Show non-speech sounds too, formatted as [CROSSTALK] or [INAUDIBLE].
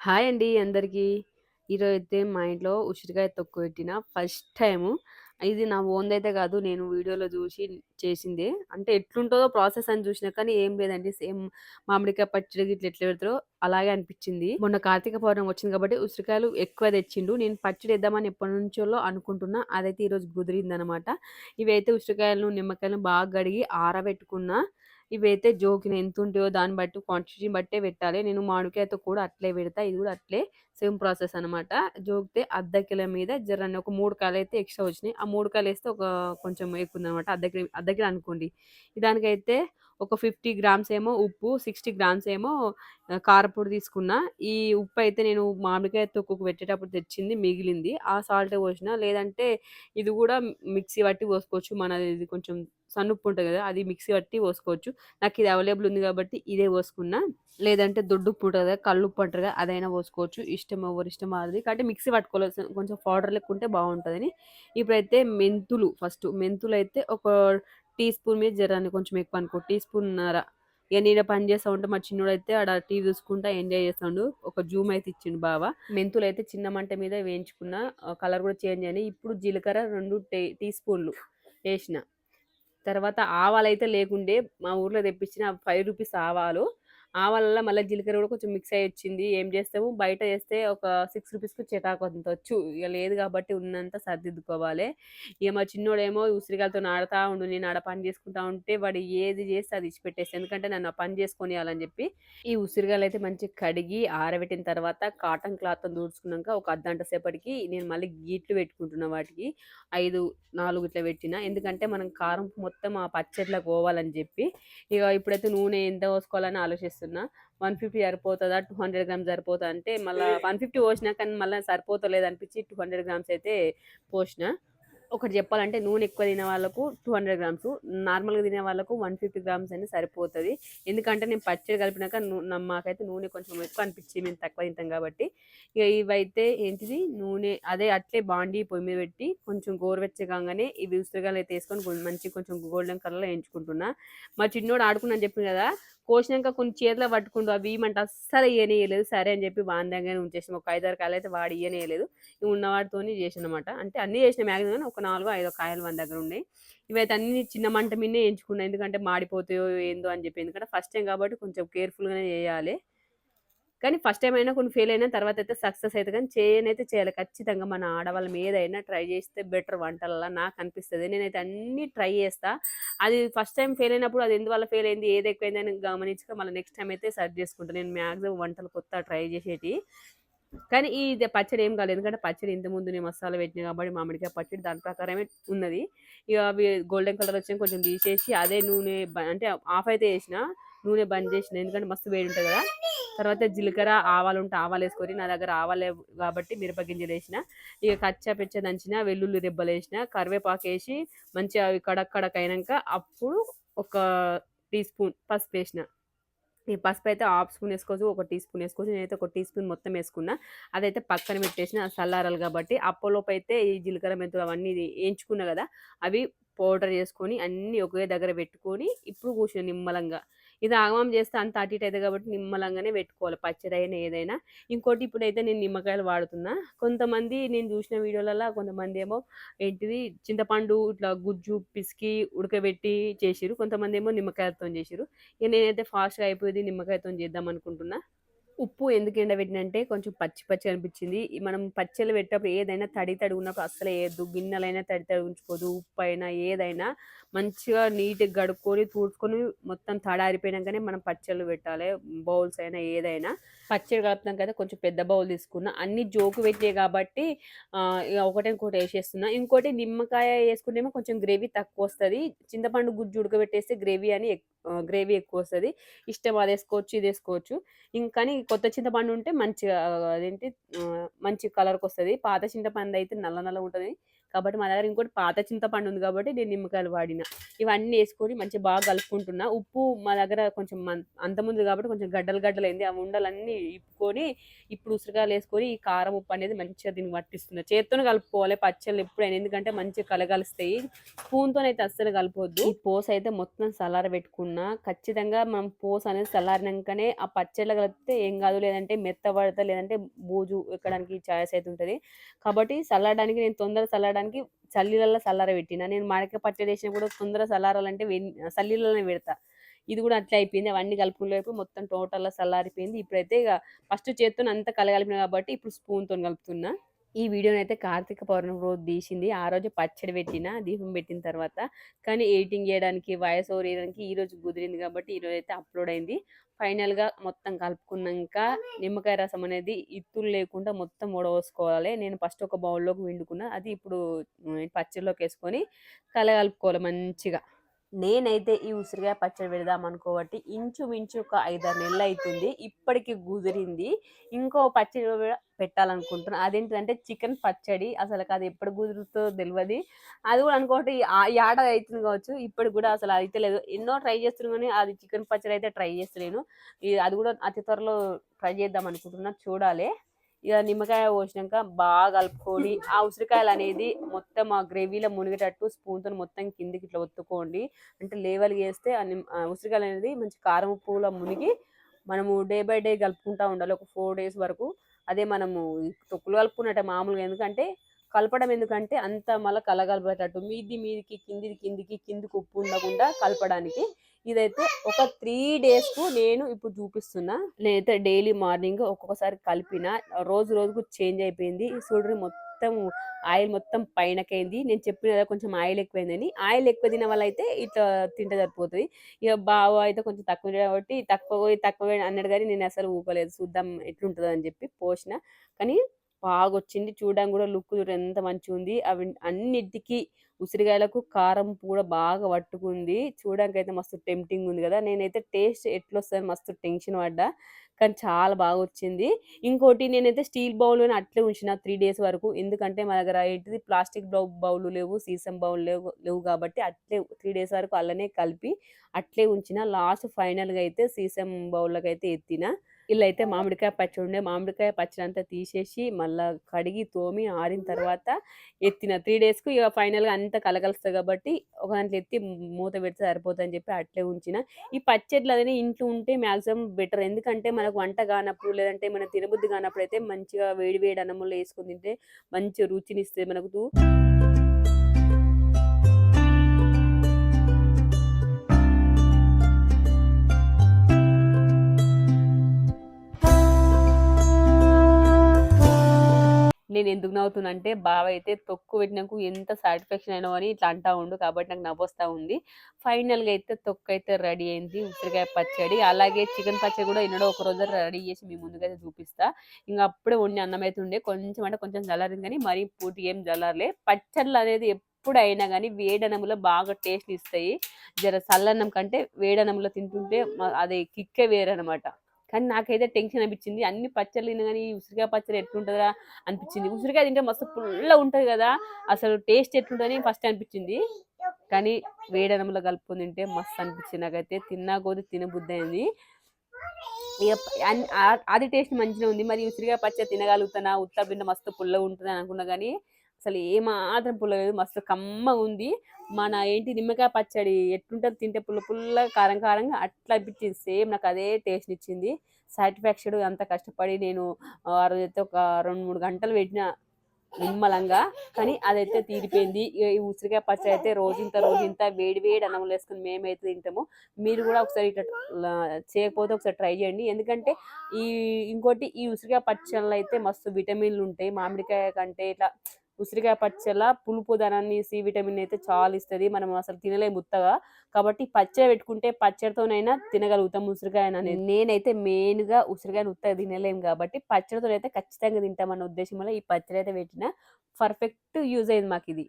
Hi అండి అందరికీ. ఈరోజు అయితే మా ఇంట్లో ఉసిరికాయ తొక్కు పెట్టిన ఫస్ట్ టైము. ఇది నా ఓన్‌దైతే కాదు. నేను వీడియోలో చూసి చేసిందే. అంటే ఎట్లుంటుందో ప్రాసెస్ అని చూసినా కానీ ఏం లేదండి. సేమ్ మామిడికాయ పచ్చడి గిట్ల ఎట్లా పెడతారో అలాగే అనిపించింది. మొన్న కార్తీక పౌర్ణమి వచ్చింది కాబట్టి ఉసిరికాయలు ఎక్కువ తెచ్చిండు. నేను పచ్చడి వేద్దామని ఎప్పటి నుంచో అనుకుంటున్నా. అదైతే ఈరోజు కుదిరిందనమాట. ఇవైతే ఉసిరికాయలను, నిమ్మకాయలను బాగా కడిగి ఆరబెట్టుకున్నా. ఇవైతే జోకిన ఎంతుంటాయో దాన్ని బట్టి క్వాంటిటీని బట్టే పెట్టాలి. నేను మామిడికాయతో కూడా అట్లే పెడతా. ఇది కూడా అట్లే సేమ్ ప్రాసెస్ అనమాట. జోకితే అర్ధ కిలో మీద జరన్ని ఒక మూడు కాయలు అయితే ఎక్స్‌ట్రా వచ్చినాయి. ఆ మూడు కాయలు వేస్తే ఒక కొంచెం ఎక్కువుందనమాట. అర్ధ కిలో అర్ధ కిలో అనుకోండి. దానికైతే ఒక 50 గ్రామ్స్ ఏమో ఉప్పు, 60 గ్రామ్స్ ఏమో కారపొడి తీసుకున్నా. ఈ ఉప్పు అయితే నేను మామిడికాయ తొక్కుకు పెట్టేటప్పుడు తెచ్చింది మిగిలింది. ఆ సాల్ట్ పోసినా. లేదంటే ఇది కూడా మిక్సీ పట్టి పోసుకోవచ్చు. మన ఇది కొంచెం సన్నుప్పు ఉంటుంది కదా! అది మిక్సీ పట్టి పోసుకోవచ్చు. నాకు ఇది అవైలబుల్ ఉంది కాబట్టి ఇదే పోసుకున్నా. లేదంటే దొడ్డుప్పు ఉంటుంది కదా! కల్లుప్పు అంటారు కదా! అదైనా పోసుకోవచ్చు. ఇష్టం అవ్వరు ఇష్టం అది కాబట్టి మిక్సీ పట్టుకోవాలి. కొంచెం పౌడర్ లెక్క ఉంటే బాగుంటుందని ఇప్పుడైతే మెంతులు ఫస్ట్ మెంతులు అయితే ఒక టీ స్పూన్ మీద జరాన్ని కొంచెం ఎక్కువ అనుకో టీ స్పూన్నర. ఇక నేను పని చేస్తా ఉంటే మా చిన్నోడైతే ఆడ టీవీ చూసుకుంటా ఎంజాయ్ చేస్తాండు. ఒక జూమ్ అయితే ఇచ్చిండు బావ. అయితే చిన్న మంట మీద వేయించుకున్న కలర్ కూడా చేంజ్ అయినాయి. ఇప్పుడు జీలకర్ర రెండు టే టీ స్పూన్లు వేసిన తర్వాత ఆవాలు అయితే లేకుండే మా ఊర్లో తెప్పించిన ఫైవ్ రూపీస్ ఆవాలు. ఆవాలల్ల మళ్ళీ జీలకర్ర కూడా కొంచెం మిక్స్ అయ్యి వచ్చింది. ఏం చేస్తాము బయట చేస్తే ఒక రూ. 6కు చిటాకంత వచ్చు. ఇక లేదు కాబట్టి ఉన్నంత సర్దిద్దుకోవాలే. ఇక మా చిన్నోడేమో ఉసిరికాయలతో నాడుతూ ఉండు. నేను ఆడ పని చేసుకుంటా ఉంటే వాడు ఏది చేస్తే అది ఇచ్చిపెట్టేసి ఎందుకంటే నన్ను పని చేసుకొని అని చెప్పి. ఈ ఉసిరికాయలైతే మంచిగా కడిగి ఆరబెట్టిన తర్వాత కాటన్ క్లాత్ తుడుచుకున్నాక ఒక అర్ధంట సేపటికి నేను మళ్ళీ గీట్లు పెట్టుకుంటున్నా వాటికి. 5, 4 ఇట్లా పెట్టిన. ఎందుకంటే మనం కారం మొత్తం ఆ పచ్చట్లకు పోవాలని చెప్పి. ఇక ఇప్పుడైతే నూనె ఎంత పోసుకోవాలని ఆలోచిస్తున్నా. 150 సరిపోతదా? 200 గ్రామ్స్ సరిపోతదా? అంటే మళ్ళా [LAUGHS] 150 పోసినా కానీ మళ్ళా సరిపోతలేదనిపించి 200 గ్రామ్స్ అయితే పోసిన. ఒకటి చెప్పాలంటే నూనె ఎక్కువ తినే వాళ్ళకు 200 గ్రామ్స్, నార్మల్‌గా తినే వాళ్ళకు 150 గ్రామ్స్ అయినా సరిపోతుంది ఎందుకంటే నేను పచ్చడి కలిపినాక మాకైతే నూనె కొంచెం ఎక్కువ అనిపించి మేము తక్కువ తింటాం కాబట్టి. ఇక ఇవైతే ఏంటిది నూనె అదే అట్లే బాండీ పొయ్యి మీద పెట్టి కొంచెం గోరువెచ్చగానే ఇవి ఉసిరిగాలు అయితే వేసుకొని మంచి కొంచెం గోల్డెన్ కలర్‌లో వేయించుకుంటున్నా. మా చిన్నోడు ఆడుకున్నాను చెప్పింది చెప్పిన కదా! కోసినాక కొన్ని చేతిలో పట్టుకుంటూ అవి ఇయ్యమంటే అస్సలు ఇయ్యనేయలేదు సరే అని చెప్పి వాని దగ్గరనే ఉంచేసినాం. ఒక ఐదారు కాలు అయితే వాడు ఇయ్యనేయలేదు ఉన్న వాటితోని చేశాననమాట. అంటే అన్నీ చేసిన మాక్సిమం ఒక ఒక 4, 5 కాయలు మన దగ్గర ఉన్నాయి. ఇవైతే అన్ని చిన్న మంట మీదనే ఎంచుకున్నాయి ఎందుకంటే మాడిపోతాయో ఏందో అని చెప్పి. ఎందుకంటే ఫస్ట్ టైం కాబట్టి కొంచెం కేర్‌ఫుల్‌గానే చేయాలి కానీ ఫస్ట్ టైం అయినా కొన్ని ఫెయిల్ అయినా తర్వాత అయితే సక్సెస్ అయితే కానీ చేయనైతే చేయాలి. ఖచ్చితంగా మన ఆడవాళ్ళం ఏదైనా ట్రై చేస్తే బెటర్ వంటలలా నాకు అనిపిస్తుంది నేనైతే అన్నీ ట్రై చేస్తా. అది ఫస్ట్ టైం ఫెయిల్ అయినప్పుడు అది ఎందువల్ల ఫెయిల్ అయింది, ఏది ఎక్కువైందని గమనించక మళ్ళీ నెక్స్ట్ టైమ్ అయితే సర్చ్ చేసుకుంటాను నేను మ్యాక్సిమం వంటలు కొత్త ట్రై చేసేటి కానీ ఇది పచ్చడి ఏం కాలేదు. ఎందుకంటే పచ్చడి ఇంత నేను మసాలా పెట్టినా కాబట్టి మామిడికాయ పచ్చడి దాని ప్రకారమే ఉన్నది. ఇక అవి గోల్డెన్ కలర్ వచ్చినాక కొంచెం తీసేసి అదే నూనె అంటే ఆఫ్ అయితే వేసిన నూనె బంద్ చేసిన. ఎందుకంటే మస్తు వేడి ఉంటుంది కదా! తర్వాత జీలకర్ర, ఆవాలుంటే ఆవాలేసుకొని నా దగ్గర ఆవాలు లేవు కాబట్టి మిరప గింజలేసిన. ఇక కచ్చా పెచ్చ దంచిన వెల్లుల్లి రెబ్బలేసినా కరివేపాకు వేసి మంచిగా అవి కడక్ కడక్ అయినాక అప్పుడు ఒక టీ స్పూన్ పసుపు వేసిన ఈ పసుపు అయితే హాఫ్ స్పూన్ వేసుకోవచ్చు ఒక టీ స్పూన్ వేసుకోవచ్చు నేనైతే ఒక టీ స్పూన్ మొత్తం వేసుకున్నా అదైతే పక్కన పెట్టేసిన. చల్లారాలు కాబట్టి కాబట్టి అయితే ఈ జీలకర్ర, మెంతులు అవన్నీ వేయించుకున్నా కదా! అవి పౌడర్ చేసుకొని అన్నీ ఒకే దగ్గర పెట్టుకొని ఇప్పుడు కూర్చున్నా నిమ్మలంగా. ఇది ఆగమం చేస్తే అంత అటు ఇటు అయితది కాబట్టి నిమ్మలంగానే పెట్టుకోవాలి. పచ్చడి అయినా ఏదైనా. ఇంకోటి ఇప్పుడైతే నేను నిమ్మకాయలు వాడుతున్నా. కొంతమంది నేను చూసిన వీడియోలలో కొంతమంది ఏమో ఏంటిది చింతపండు ఇట్లా గుజ్జు పిసికి ఉడకబెట్టి చేసారు కొంతమంది ఏమో నిమ్మకాయలతోని చేసిరు ఇక నేనైతే ఫాస్ట్‌గా అయిపోయేది నిమ్మకాయతో చేద్దాం అనుకుంటున్నా. ఉప్పు ఎందుకు ఎండబెట్టినంటే కొంచెం పచ్చి పచ్చి అనిపించింది. మనం పచ్చళ్ళు పెట్టేటప్పుడు ఏదైనా తడి తడిగా ఉన్నప్పుడు అస్సలు వేయద్దు గిన్నెలైనా తడి తడిగా ఉంచుకోవద్దు. అయినా ఏదైనా మంచిగా నీట్‌గా కడుక్కొని, తుడుచుకొని మొత్తం తడారిపోయినాకనే మనం పచ్చళ్ళు పెట్టాలి బౌల్స్ అయినా ఏదైనా. పచ్చడి కలుపుతానికైతే కొంచెం పెద్ద బౌల్ తీసుకున్నా. అన్ని జోకు పెట్టాయి కాబట్టి ఒకటి ఇంకోటి వేసేస్తున్నా ఇంకోటి నిమ్మకాయ వేసుకుంటేమో కొంచెం గ్రేవీ తక్కువ వస్తుంది చింతపండు గుజ్జు ఉడకబెట్టేస్తే గ్రేవీ అని గ్రేవీ ఎక్కువ వస్తుంది ఇష్టం అది వేసుకోవచ్చు ఇది వేసుకోవచ్చు కానీ కొత్త చింతపండు ఉంటే మంచిగా అదేంటి మంచి కలర్కి వస్తుంది పాత చింతపండు అయితే నల్ల నల్లగుంటది. కాబట్టి మా దగ్గర ఇంకోటి పాత చింతపండు ఉంది కాబట్టి నేను నిమ్మకాయలు వాడిన. ఇవన్నీ వేసుకొని మంచిగా బాగా కలుపుకుంటున్నా. ఉప్పు మా దగ్గర కొంచెం అంతముంది కాబట్టి కొంచెం గడ్డలు గడ్డలు అయింది. ఆ ఉండలన్నీ ఇప్పుకొని ఇప్పుడు ఉసిరికాయలు వేసుకొని ఈ కారం ఉప్పు అనేది మంచిగా దీన్ని పట్టిస్తున్నా. చేత్తోనే కలుపుకోవాలి. పచ్చళ్ళు ఎప్పుడైనా. ఎందుకంటే మంచిగా కలగలుస్తాయి. స్పూన్తోనైతే అస్సలు కలపొద్దు. ఈ పోస అయితే మొత్తం సలార పెట్టుకున్నా. ఖచ్చితంగా మనం పోస అనేది చల్లారినాకనే ఆ పచ్చళ్ళు కలిపితే ఏం కాదు. లేదంటే మెత్త పడతా లేదంటే బూజు ఎక్కడానికి ఛాయస్ అయితే ఉంటుంది. కాబట్టి చల్లడానికి నేను తొందర చల్లడానికి చల్లీలలో చల్లార పెట్టిన. నేను మడక పచ్చడి వేసినా కూడా తొందర చల్లారాలంటే చల్లీలలోనే పెడతా. ఇది కూడా అట్లా అయిపోయింది. అవన్నీ కలుపుకునేపు మొత్తం టోటల్గా చల్లారిపోయింది ఇప్పుడైతే ఇక ఫస్ట్ చేత్తో అంతా కలగలిపిన కాబట్టి ఇప్పుడు స్పూన్తో కలుపుతున్నా. ఈ వీడియోని అయితే కార్తీక పౌర్ణమి రోజు తీసింది. ఆ రోజు పచ్చడి పెట్టిన దీపం పెట్టిన తర్వాత. కానీ ఎడిటింగ్ చేయడానికి వాయిస్ ఓవర్ ఈ రోజు కుదిరింది కాబట్టి ఈ రోజు అయితే అప్లోడ్ అయింది. ఫైనల్గా మొత్తం కలుపుకున్నాక నిమ్మకాయ రసం అనేది ఇత్తులు లేకుండా మొత్తం ఉడవసుకోవాలి. నేను ఫస్ట్ ఒక బౌల్లోకి వండుకున్నా అది ఇప్పుడు పచ్చడిలోకి వేసుకొని కలగలుపుకోవాలి మంచిగా. నేనైతే ఈ ఉసిరికాయ పచ్చడి పెడదాం అనుకోబట్టి ఇంచుమించు ఒక ఐదారు నెలలు అవుతుంది ఇప్పటికి కుదిరింది. ఇంకో పచ్చడి కూడా అదేంటిదంటే చికెన్ పచ్చడి. అసలు అది ఎప్పుడు కుదురుతో తెలియదు అది కూడా అనుకోటి యాడ అవుతుంది కావచ్చు. ఇప్పటికి కూడా అసలు అయితే లేదు. ఎన్నో ట్రై చేస్తున్నాను కానీ అది చికెన్ పచ్చడి అయితే ట్రై చేస్తలేను. అది కూడా అతి త్వరలో ట్రై చేద్దాం అనుకుంటున్నా. చూడాలి. ఇక నిమ్మకాయ పోసినాక బాగా కలుపుకొని ఆ ఉసిరికాయలు అనేది మొత్తం ఆ గ్రేవీలో మునిగేటట్టు స్పూన్తో మొత్తం కిందికి ఇట్లా ఒత్తుకోండి. అంటే లేవల్ చేస్తే ఆ ఉసిరికాయలు అనేది మంచి కారం ఉప్పులో మునిగి మనము డే బై డే కలుపుకుంటా ఉండాలి. ఒక ఫోర్ డేస్ వరకు. అదే మనము తొక్కులు కలుపుకున్నట్టే మామూలుగా. ఎందుకంటే కలపడం ఎందుకంటే అంత మళ్ళీ కలగలిపేటట్టు మీది మీదికి కిందిది కిందికి కిందికి ఉప్పు ఉండకుండా కలపడానికి ఇదైతే ఒక త్రీ డేస్కు నేను ఇప్పుడు చూపిస్తున్నా. నేనైతే డైలీ మార్నింగ్ ఒక్కొక్కసారి కలిపిన. రోజు రోజుకు చేంజ్ అయిపోయింది. ఈ మొత్తం ఆయిల్ మొత్తం పైనకైంది. నేను చెప్పిన కదా కొంచెం ఆయిల్ ఎక్కువైందని. ఆయిల్ ఎక్కువ తిన వల్ల అయితే ఇట్లా తింటే సరిపోతుంది. ఇక బావ అయితే కొంచెం తక్కువ కాబట్టి తక్కువ పోయి తక్కువ అన్నాడు కానీ నేను అసలు ఊకోలేదు. చూద్దాం ఎట్లుంటుందో అని చెప్పి పోసిన. కానీ బాగా వచ్చింది చూడడానికి కూడా లుక్ ఎంత మంచిగా ఉంది అవి అన్నిటికీ ఉసిరికాయలకు కారం కూడా బాగా పట్టుకుంది. చూడడానికి అయితే మస్తు టెంప్టింగ్ ఉంది కదా. నేనైతే టేస్ట్ ఎట్లా వస్తుంది మస్తు టెన్షన్ పడ్డా. కానీ చాలా బాగా వచ్చింది ఇంకోటి నేనైతే స్టీల్ బౌల్ అట్లే ఉంచిన త్రీ డేస్ వరకు. ఎందుకంటే మా దగ్గర ఏంటిది ప్లాస్టిక్ బౌ బౌల్ లేవు సీసం బౌల్ లేవు లేవు కాబట్టి అట్లే త్రీ డేస్ వరకు అలానే కలిపి అట్లే ఉంచిన. లాస్ట్ ఫైనల్గా అయితే సీసం బౌల్లోకి అయితే ఎత్తిన. ఇలా అయితే మామిడికాయ పచ్చడి ఉండే మామిడికాయ పచ్చడి అంతా తీసేసి మళ్ళా కడిగి తోమి ఆరిన తర్వాత ఎత్తిన త్రీ డేస్కు ఇక ఫైనల్గా అంతా కలగలుస్తుంది కాబట్టి ఒక దాంట్లో ఎత్తి మూత పెడితే సరిపోతుంది అని చెప్పి అట్లే ఉంచిన. ఈ పచ్చళ్ళు అనేది ఇంట్లో ఉంటే మ్యాక్సిమం బెటర్. ఎందుకంటే మనకు వంట కానప్పుడు లేదంటే మన తినబుద్ధి కానప్పుడు అయితే మంచిగా వేడి వేడి అన్నంలో వేసుకొని తింటే మంచి రుచిని ఇస్తుంది మనకు. నేను ఎందుకు నవ్వుతున్నా అంటే బావ అయితే తొక్కు పెట్టినాకు ఎంత సాటిస్ఫాక్షన్ అయినా అని ఇట్లా అంటా ఉండు కాబట్టి నాకు నవ్వొస్తా ఉంది. ఫైనల్గా అయితే తొక్కు అయితే రెడీ అయింది. ఉసిరికాయ పచ్చడి అలాగే చికెన్ పచ్చడి కూడా ఎన్నడో ఒక రోజు రెడీ చేసి మీ ముందుకైతే చూపిస్తా. ఇంకా అప్పుడే వండి అన్నం అయితే ఉండే. కొంచెం అంటే కొంచెం జల్లారింది కానీ మరీ పూర్తి ఏం జల్లారలే. పచ్చళ్ళు అనేది ఎప్పుడైనా కానీ వేడనంలో బాగా టేస్ట్ ఇస్తాయి. జర చల్లన్నం కంటే వేడనంలో తింటుంటే అది కిక్కే వేరనమాట. కానీ నాకైతే టెన్షన్ అనిపించింది. అన్ని పచ్చళ్ళు తిన్నా కానీ ఈ ఉసిరికాయ పచ్చడి ఎట్లుంటుందా అనిపించింది. ఉసిరికాయ తింటే మస్తు పుల్ల ఉంటుంది కదా అసలు టేస్ట్ ఎట్లుంటుందని ఫస్ట్ అనిపించింది. కానీ వేడనంలో కలుపుకొని తింటే మస్తు అనిపించింది నాకైతే. తిన్నా కొద్ది తినబుద్ధి అయింది. ఇక అది టేస్ట్ మంచిగా ఉంది. మరి ఉసిరికాయ పచ్చడి తినగలుగుతానా? ఉత్త బిండ మస్తు పుల్ల ఉంటుంది అని అనుకున్నా కానీ అసలు ఏమాత్రం పుల్లలేదు. పుల్ల లేదు మస్తు కమ్మ ఉంది. మన ఏంటి నిమ్మకాయ పచ్చడి ఎట్లుంటుంది తింటే పుల్ల పుల్ల కారం కారంగా అట్లా అనిపించింది. సేమ్ నాకు అదే టేస్ట్ ఇచ్చింది. సాటిస్ఫాక్షన్ అంత కష్టపడి నేను ఆ రోజైతే ఒక రెండు మూడు గంటలు పెట్టిన నిమ్మలంగా. కానీ అదైతే తీరిపోయింది. ఈ ఉసిరికాయ పచ్చడి అయితే రోజంత రోజంత వేడి వేడి అన్నంలో వేసుకుని మేమైతే తింటాము. మీరు కూడా ఒకసారి ఇట్లా చేయకపోతే ఒకసారి ట్రై చేయండి. ఎందుకంటే ఈ ఇంకోటి ఈ ఉసిరికాయ పచ్చళ్ళు అయితే మస్తు విటమిన్లు ఉంటాయి. మామిడికాయ కంటే ఇట్లా ఉసిరికాయ పచ్చళ్ళ పులుపు ధనాన్ని సి విటమిన్ అయితే చాలా ఇస్తుంది. మనం అసలు తినలేము ఉత్తగా. కాబట్టి పచ్చడి పెట్టుకుంటే పచ్చడితోనైనా తినగలుగుతాం ఉసిరికాయ అనేది నేనైతే మెయిన్గా ఉసిరికాయను ఉత్తగా తినలేము కాబట్టి పచ్చడితోనైతే ఖచ్చితంగా తింటామన్న ఉద్దేశం వల్ల ఈ పచ్చడి అయితే పెట్టిన. పర్ఫెక్ట్ యూజ్ అయింది మాకు ఇది